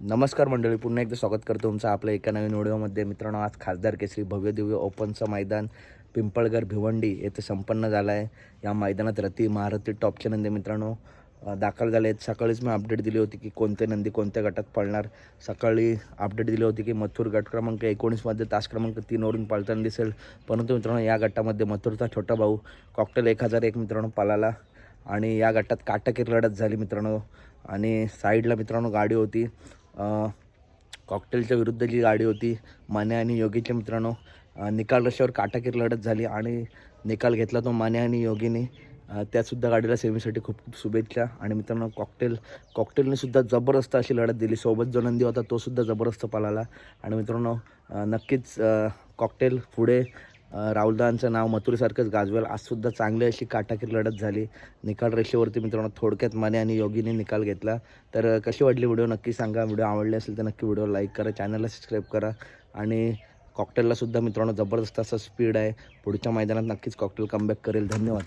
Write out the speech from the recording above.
नमस्कार मंडळी पुन्हा एकदा स्वागत करतो तुमचं आपल्या एका नवीन व्हिडिओमध्ये. मित्रांनो आज खासदार केसरी भव्य दिव्य ओपनचं मैदान पिंपळगर भिवंडी येथे संपन्न झालं आहे या मैदानात रती महारथी टॉपचे नंदी मित्रांनो दाखल झाले आहेत. सकाळीच मी अपडेट दिली होती की कोणते नंदी कोणत्या गटात पळणार. सकाळी अपडेट दिली होती की मथुर गट क्रमांक एकोणीसमध्ये तास क्रमांक तीनवरून पळताना दिसेल. परंतु मित्रांनो या गटामध्ये मथुरचा छोटा भाऊ कॉकटेल एक हजार एक मित्रांनो पळाला आणि या गटात काटकीर लढत झाली मित्रांनो. आणि साईडला मित्रांनो गाडी होती. कॉकटेलच्या विरुद्ध जी गाडी होती माने आणि योगीच्या मित्रांनो निकाल रशावर काटाकीर लढत झाली आणि निकाल घेतला तो माने आणि योगीने. त्यासुद्धा गाडीला सेमीसाठी खूप खूप शुभेच्छा. आणि मित्रांनो कॉकटेल कॉकटेलने सुद्धा जबरदस्त अशी लढत दिली. सोबत जो नंदी होता तोसुद्धा जबरदस्त पळाला आणि मित्रांनो नक्कीच कॉकटेल पुढे राहुलदांचं नाव मथुरीसारखंच गाजवेल. आजसुद्धा चांगली अशी काटाकीर लढत झाली. निकाल रेषेवरती मित्रांनो थोडक्यात माने आणि योगीने निकाल घेतला. तर कशी वाटली व्हिडिओ? नक्की सांगा. व्हिडिओ आवडले असेल तर नक्की व्हिडिओ लाईक करा. चॅनलला सबस्क्राईब करा. आणि कॉकटेललासुद्धा मित्रांनो जबरदस्त असं स्पीड आहे. पुढच्या मैदानात नक्कीच कॉकटेल कमबॅक करेल. धन्यवाद.